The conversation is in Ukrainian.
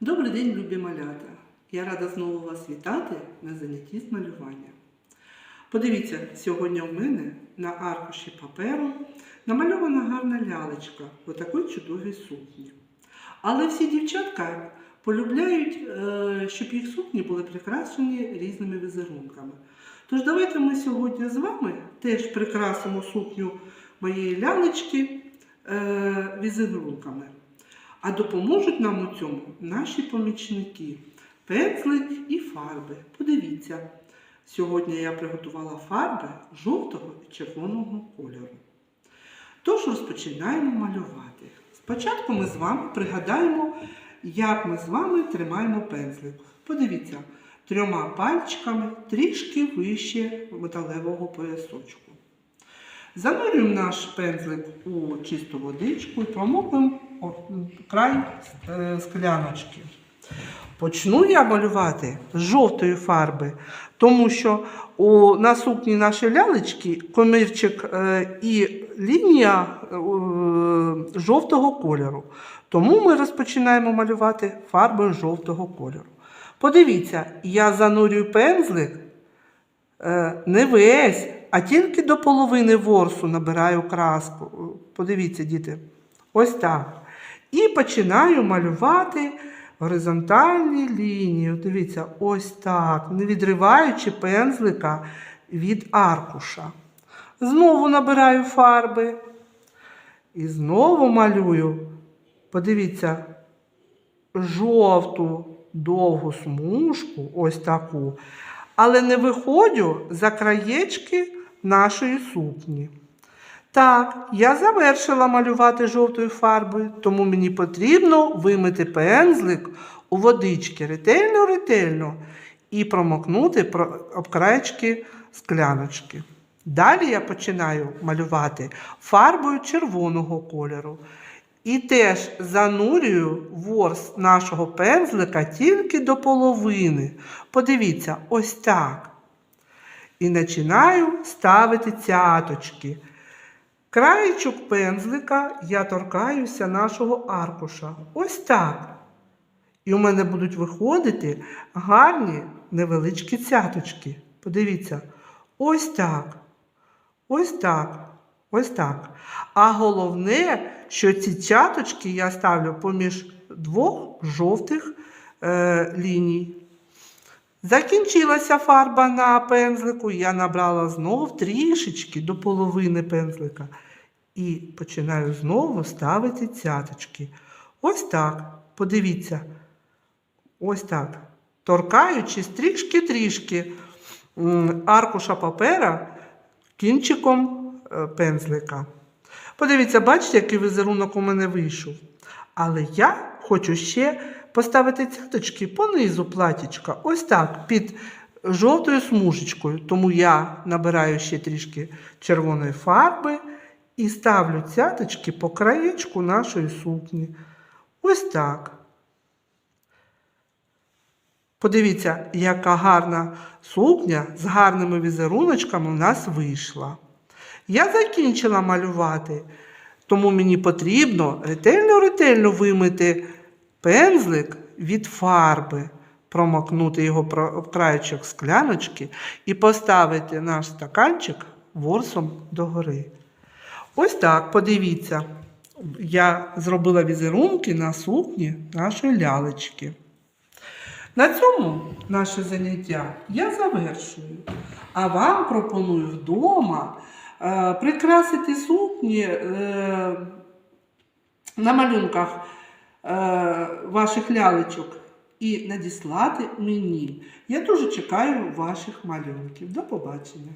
Добрий день, любі малята! Я рада знову вас вітати на занятті з малювання. Подивіться, сьогодні у мене на аркуші паперу намальована гарна лялечка у такій чудовій сукні. Але всі дівчатка полюбляють, е, щоб їх сукні були прикрашені різними візерунками. Тож давайте ми сьогодні з вами теж прикрасимо сукню моєї лялечки е, візерунками. А допоможуть нам у цьому наші помічники, пензлик і фарби. Подивіться, сьогодні я приготувала фарби жовтого і червоного кольору. Тож розпочинаємо малювати. Спочатку ми з вами пригадаємо, як ми з вами тримаємо пензлик. Подивіться, трьома пальчиками трішки вище металевого поясочку. Занурюємо наш пензлик у чисту водичку і промокуємо край е, скляночки. Почну я малювати з жовтої фарби, тому що у, на сукні нашої лялечки комірчик е, і лінія е, жовтого кольору. Тому ми розпочинаємо малювати фарбою жовтого кольору. Подивіться, я занурюю пензлик Е, не весь, а тільки до половини ворсу набираю краску. Подивіться, діти. Ось так. І починаю малювати горизонтальні лінії. Дивіться, ось так, не відриваючи пензлика від аркуша. Знову набираю фарби. І знову малюю. Подивіться, жовту довгу смужку, ось таку, але не виходжу за краєчки нашої сукні. Так, я завершила малювати жовтою фарбою, тому мені потрібно вимити пензлик у водички ретельно-ретельно і промокнути про- об краєчки скляночки. Далі я починаю малювати фарбою червоного кольору. І теж занурюю ворс нашого пензлика тільки до половини. Подивіться, ось так. І починаю ставити цяточки. Краєчок пензлика я торкаюся нашого аркуша. Ось так. І у мене будуть виходити гарні невеличкі цяточки. Подивіться, ось так. Ось так. Ось так. А головне, що ці цяточки я ставлю поміж двох жовтих е, ліній. Закінчилася фарба на пензлику, я набрала знов трішечки до половини пензлика. І починаю знову ставити цяточки. Ось так. Подивіться. Ось так. Торкаючись трішки-трішки аркуша папера кінчиком е, пензлика. Подивіться, бачите, який візерунок у мене вийшов. Але я хочу ще поставити цяточки по низу платічка. Ось так, під жовтою смужечкою. Тому я набираю ще трішки червоної фарби і ставлю цяточки по краєчку нашої сукні. Ось так. Подивіться, яка гарна сукня з гарними візеруночками у нас вийшла. Я закінчила малювати, тому мені потрібно ретельно-ретельно вимити пензлик від фарби, промокнути його об краєчок скляночки і поставити наш стаканчик ворсом догори. Ось так, подивіться, я зробила візерунки на сукні нашої лялечки. На цьому наше заняття я завершую. А вам пропоную вдома е, прикрасити сукні е, на малюнках ваших лялечок і надіслати мені. Я дуже чекаю ваших малюнків. До побачення.